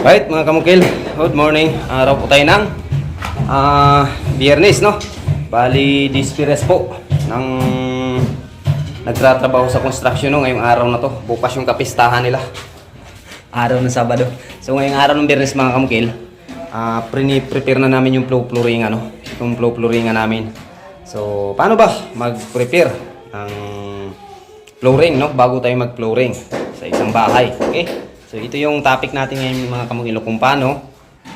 Right, mga kamukil, good morning. Araw po tayo ng ah, biyernes, no? Bali, dispires po ng nagtratrabaho sa construction no, ngayong araw na to. Bukas yung kapistahan nila. Araw ng Sabado. So ngayong araw ng biyernes, mga kamukil, ah prepare na namin yung flow flooring, ano? Yung flow flooring namin. So, paano ba mag-prepare ng flooring, no? Bago tayo mag-flooring sa isang bahay. Okay? So, ito yung topic natin ngayon mga kamukilo kung paano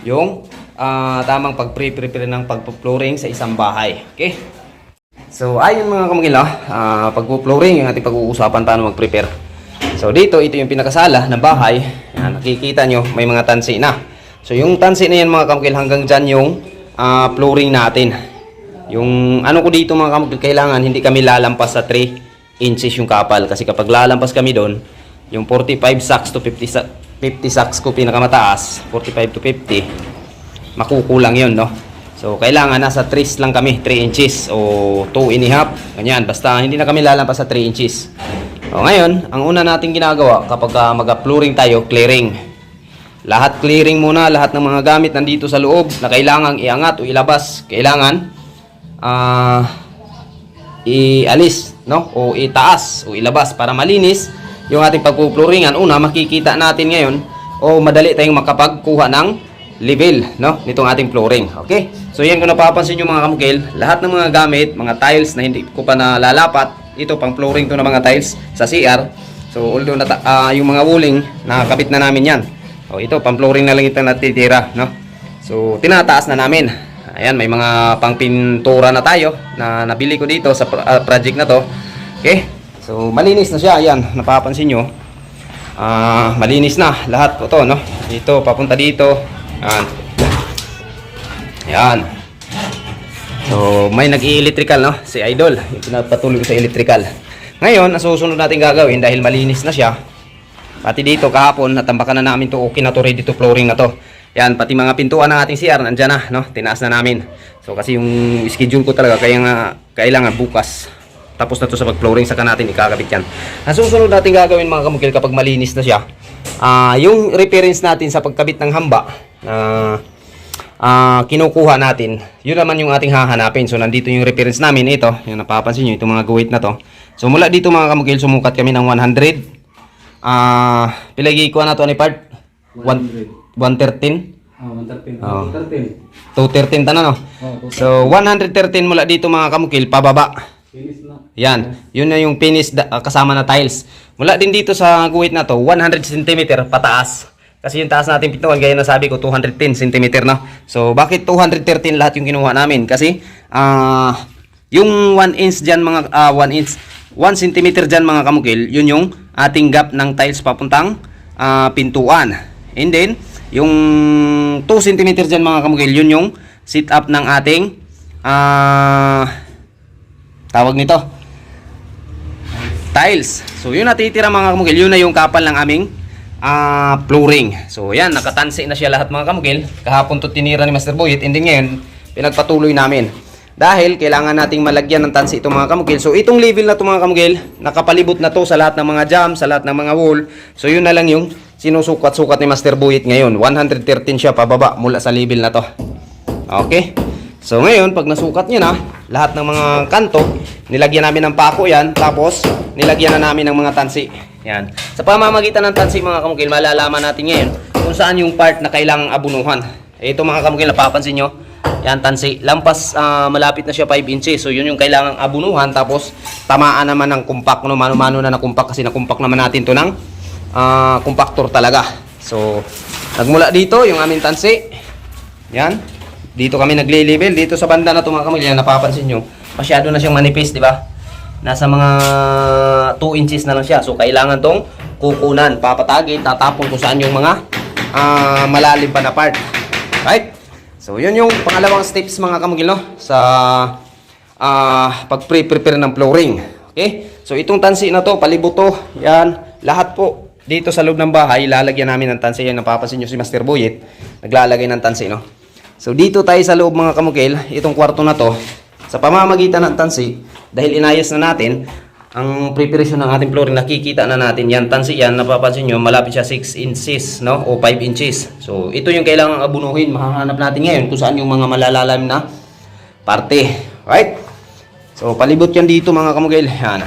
yung ah, tamang pag-prepare ng pag-flooring sa isang bahay. Okay? So, ayun mga kamukilo, ah pag-flooring yung ating pag-uusapan paano mag-prepare. So, dito, ito yung pinakasala na bahay. Yan, nakikita nyo, may mga tansi na. So, yung tansi na yan mga kamukil, hanggang dyan yung ah, flooring natin. Yung ano ko dito mga kamukil, kailangan hindi kami lalampas sa 3 inches yung kapal. Kasi kapag lalampas kami doon, yung 45 sacks to 50, sa- 50 sacks ko pinakamataas, 45 to 50, makukulang yun, no? So, kailangan nasa 3 lang kami, 3 inches o 2 and a half, ganyan. Basta hindi na kami lalampas sa 3 inches. O, ngayon, ang una nating ginagawa kapag uh, mag-flooring tayo, clearing. Lahat clearing muna, lahat ng mga gamit nandito sa loob na kailangang iangat o ilabas. Kailangan ah ialis, no? O itaas o ilabas para malinis yung ating pagpupluringan. Una, makikita natin ngayon o madali tayong makapagkuha ng level, no? Nitong ating flooring, okay? So yan kung napapansin nyo mga kamukil, lahat ng mga gamit, mga tiles na hindi ko pa nalalapat, ito pang flooring to ng mga tiles sa CR. So although nata- ah, yung mga wuling, nakakabit na namin yan. O ito, pang flooring na lang ito natitira, no? So tinataas na namin. Ayan, may mga pangpintura na tayo na nabili ko dito sa ah, project na to. Okay? So, malinis na siya. Ayan, napapansin nyo. Ah, malinis na lahat po to, no? Dito, papunta dito. Ayan. Ayan. So, may nag-i-electrical, no? Si Idol. Yung pinapatuloy ko sa electrical. Ngayon, ang susunod natin gagawin dahil malinis na siya. Pati dito kahapon, natambakan na namin to okay na to ready to flooring na to. Yan, pati mga pintuan ng ating CR nandiyan na, no? Tinaas na namin. So kasi yung schedule ko talaga kaya nga kailangan bukas tapos na to sa pag-flooring saka natin ikakabit yan. Ang susunod natin gagawin mga kamukil kapag malinis na siya, ah yung reference natin sa pagkabit ng hamba na ah kinukuha natin, yun naman yung ating hahanapin. So nandito yung reference namin, ito, yung napapansin nyo, itong mga guhit na to. So mula dito mga kamukil, sumukat kami ng 100 Ah, pilagi ko na to ni part 1 113 Ah, 113. Oo. 113. 213 tanan no. Oh, So 113 mula dito mga kamukil pababa. Finish na. Yan, yun na yung finish da- ah, kasama na tiles. Mula din dito sa guhit na to 100 cm pataas. Kasi yung taas natin pintuan gaya na sabi ko 210 cm no. So bakit 213 lahat yung kinuha namin? Kasi ah yung 1 inch diyan mga 1 inch 1 cm diyan mga kamukil, yun yung ating gap ng tiles papuntang ah, pintuan. And then yung 2 cm diyan mga kamukil, yun yung sit up ng ating ah tawag nito tiles. So yun natitira mga kamukil, yun na yung kapal ng aming ah flooring. So yan, nakatansi na siya lahat mga kamukil. Kahapon to tinira ni Master Boyet, and ngayon, pinagpatuloy namin. Dahil kailangan nating malagyan ng tansi itong mga kamukil. So itong level na to mga kamukil, nakapalibot na to sa lahat ng mga jam, sa lahat ng mga wall. So yun na lang yung sinusukat-sukat ni Master Boyet ngayon. 113 siya pababa mula sa level na to. Okay? So ngayon, pag nasukat niya na, lahat ng mga kanto, nilagyan namin ng pako yan, tapos nilagyan na namin ng mga tansi. Yan. Sa pamamagitan ng tansi mga kamukil, malalaman natin ngayon kung saan yung part na kailangang abunuhan. Eh, Ito mga kamukil, napapansin nyo, yan tansi, lampas ah, malapit na siya 5 inches. So yun yung kailangang abunuhan, tapos tamaan naman ng kumpak, no, mano-mano na na kumpak kasi nakumpak naman natin to ng ah, compactor talaga. So, nagmula dito yung aming tansi. Yan. Dito kami nagle-level. Dito sa banda na ito mga kamilya, napapansin nyo, masyado na siyang manipis, di ba? Nasa mga 2 inches na lang siya. So, kailangan tong kukunan, papatagin, tatapon kung saan yung mga ah, malalim pa na part. Right? So, yun yung pangalawang steps mga kamugil, no? Sa ah, pag-prepare ng flooring. Okay? So, itong tansi na to, palibot to, yan, lahat po dito sa loob ng bahay, lalagyan namin ng tansi. Yan, napapansin nyo si Master Boyet, naglalagay ng tansi, no? So dito tayo sa loob mga kamukil, itong kwarto na to, sa pamamagitan ng tansi, dahil inayos na natin, ang preparation ng ating flooring, nakikita na natin yan. Tansi yan, napapansin nyo, malapit siya 6 inches, no? O 5 inches. So, ito yung kailangan abunuhin. Mahahanap natin ngayon kung saan yung mga malalalim na parte. Right? So, palibot yan dito mga kamugil. Yan.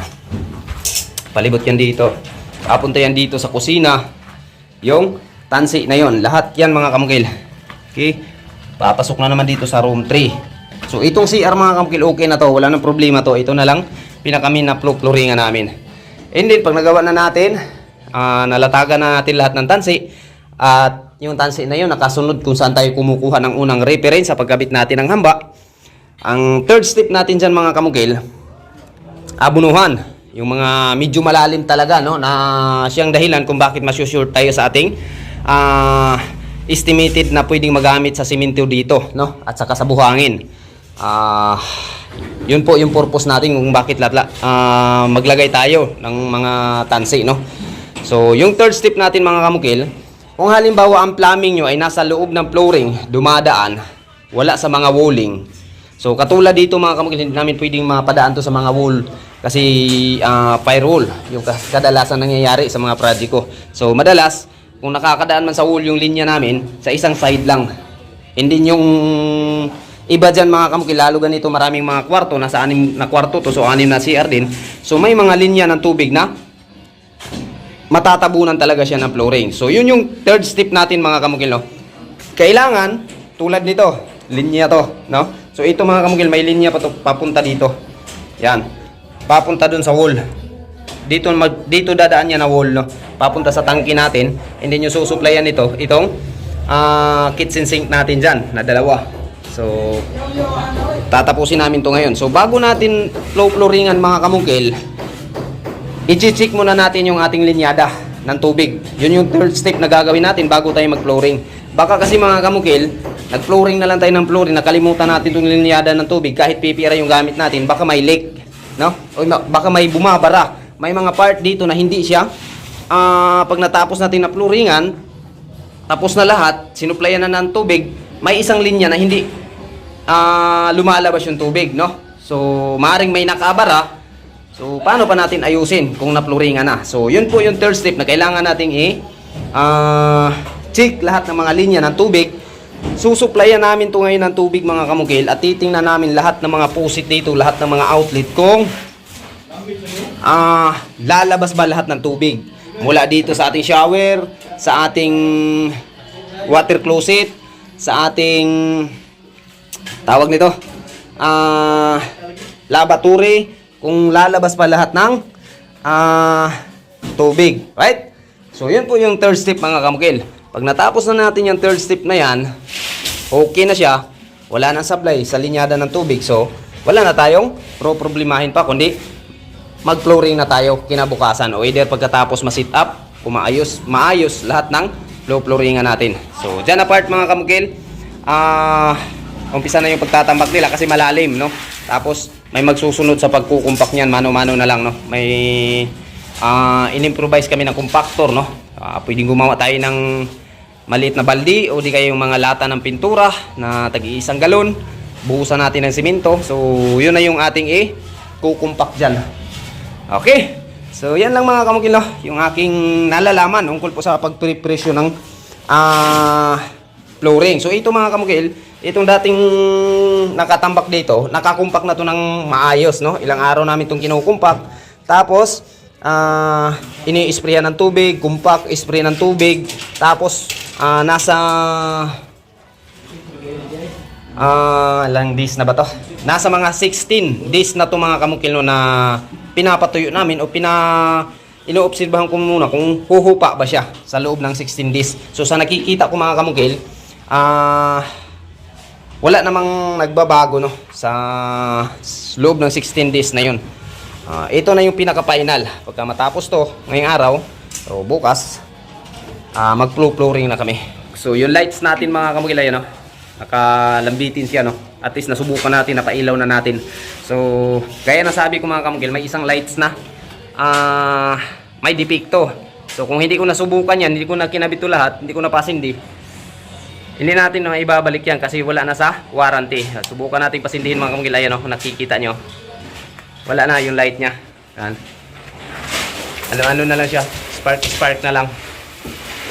Palibot yan dito. Papunta yan dito sa kusina. Yung tansi na yon. Lahat yan mga kamugil. Okay? Papasok na naman dito sa room 3. So, itong CR mga kamugil, okay na to. Wala nang problema to. Ito na lang pinakami na floringan namin. And then, pag nagawa na natin, ah, nalatagan na natin lahat ng tansi, at yung tansi na yun, nakasunod kung saan tayo kumukuha ng unang reference sa pagkabit natin ng hamba. Ang third step natin dyan mga kamugil, abunuhan. Yung mga medyo malalim talaga, no? Na siyang dahilan kung bakit masusure tayo sa ating ah, estimated na pwedeng magamit sa simento dito, no? At saka sa buhangin. Ah, yun po yung purpose natin kung bakit latla, ah, maglagay tayo ng mga tansi, no? So, yung third step natin mga kamukil, kung halimbawa ang plumbing nyo ay nasa loob ng flooring, dumadaan, wala sa mga walling. So, katulad dito mga kamukil, hindi namin pwedeng mapadaan to sa mga wall kasi ah, firewall, yung kadalasan nangyayari sa mga project ko. So, madalas, kung nakakadaan man sa wall yung linya namin, sa isang side lang. Hindi yung iba dyan mga kamukil, lalo ganito maraming mga kwarto, nasa anim na kwarto to, so anim na CR din. So, may mga linya ng tubig na matatabunan talaga siya ng flooring. So, yun yung third step natin mga kamukil, no? Kailangan, tulad nito, linya to, no? So, ito mga kamukil, may linya pa to, papunta dito. Yan. Papunta dun sa wall. Dito, mag, dito dadaan niya na wall, no? Papunta sa tangke natin. And then yung susuplayan nito, itong ah, kitchen sink natin dyan, na dalawa. So, tatapusin namin to ngayon. So, bago natin flow flooringan mga kamukil, i-check muna natin yung ating linyada ng tubig. Yun yung third step na gagawin natin bago tayo mag-flooring. Baka kasi mga kamukil, nag-flooring na lang tayo ng flooring, nakalimutan natin yung linyada ng tubig kahit pipira yung gamit natin, baka may leak, no? O baka may bumabara. May mga part dito na hindi siya ah, pag natapos natin na flooringan, tapos na lahat, sinuplayan na ng tubig, may isang linya na hindi ah, lumalabas yung tubig, no? So, maaring may nakabara, So, paano pa natin ayusin kung napluringan na? So, yun po yung third step na kailangan nating i ah, check lahat ng mga linya ng tubig. Susuplayan namin to ngayon ng tubig mga kamugil at titingnan namin lahat ng mga pusit dito, lahat ng mga outlet kung ah lalabas ba lahat ng tubig. Mula dito sa ating shower, sa ating water closet, sa ating tawag nito, ah lavatory, kung lalabas pa lahat ng ah tubig. Right? So, yun po yung third step mga kamukil. Pag natapos na natin yung third step na yan, okay na siya, wala nang supply sa linyada ng tubig. So, wala na tayong pro-problemahin pa, kundi mag-flooring na tayo kinabukasan. O either pagkatapos ma-sit up, kung maayos, maayos lahat ng flow flooringan natin. So, dyan na part mga kamukil, ah, umpisa na yung pagtatambak nila kasi malalim, no? Tapos, may magsusunod sa pagkukumpak niyan, mano-mano na lang, no? May ah in-improvise kami ng compactor, no? Ah, pwedeng gumawa tayo ng maliit na baldi o di kaya yung mga lata ng pintura na tagi-isang galon. Buhusan natin ng simento. So, yun na yung ating i kukumpak dyan. Okay. So, yan lang mga kamukil, no? Yung aking nalalaman ungkol po sa pagprepresyo ng ah flooring. So, ito mga kamukil, itong dating nakatambak dito, nakakumpak na to ng maayos, no? Ilang araw namin itong kinukumpak. Tapos, ah ini-sprayan ng tubig, kumpak, spray ng tubig. Tapos, ah, nasa Ah, ilang days na ba to? Nasa mga 16 days na to mga kamukil no, na pinapatuyo namin o pina inoobserbahan ko muna kung huhupa ba siya sa loob ng 16 days. So sa nakikita ko mga kamukil, ah wala namang nagbabago no sa loob ng 16 days na yun. Ah, ito na yung pinaka-final. Pagka matapos to ngayong araw o bukas, ah mag-flow-flooring na kami. So yung lights natin mga kamukil ayun no nakalambitin siya no at least nasubukan natin napailaw na natin so gaya na sabi ko mga kamugil may isang lights na ah may depekto so kung hindi ko nasubukan yan hindi ko na kinabit to lahat hindi ko na pasindi hindi natin na ibabalik yan kasi wala na sa warranty subukan natin pasindihin mga kamugil ayan no nakikita nyo wala na yung light nya yan ano-ano na lang siya. Spark, spark na lang.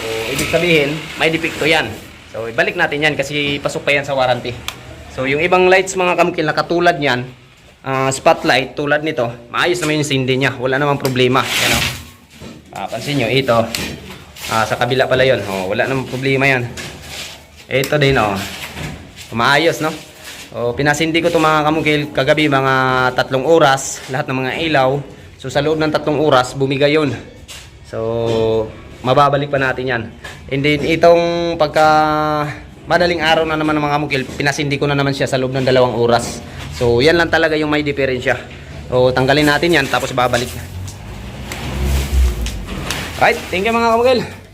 So, ibig sabihin, may depekto yan. So, ibalik natin yan kasi pasok pa yan sa warranty. So, yung ibang lights mga kamukil na katulad niyan, ah, spotlight tulad nito, maayos naman yung sindi niya. Wala namang problema. Yan o. Ah, pansin nyo, ito. Ah, sa kabila pala yon. Oh, wala namang problema yan. Ito din oh. Maayos, no? O, pinasindi ko to mga kamukil kagabi mga tatlong oras, lahat ng mga ilaw. So sa loob ng tatlong oras, bumigay yun. So, mababalik pa natin yan. And then, itong pagka madaling araw na naman ng mga kamukil, pinasindi ko na naman siya sa loob ng dalawang oras. So, yan lang talaga yung may diferensya. So, tanggalin natin yan, tapos babalik. Right, thank you mga kamukil.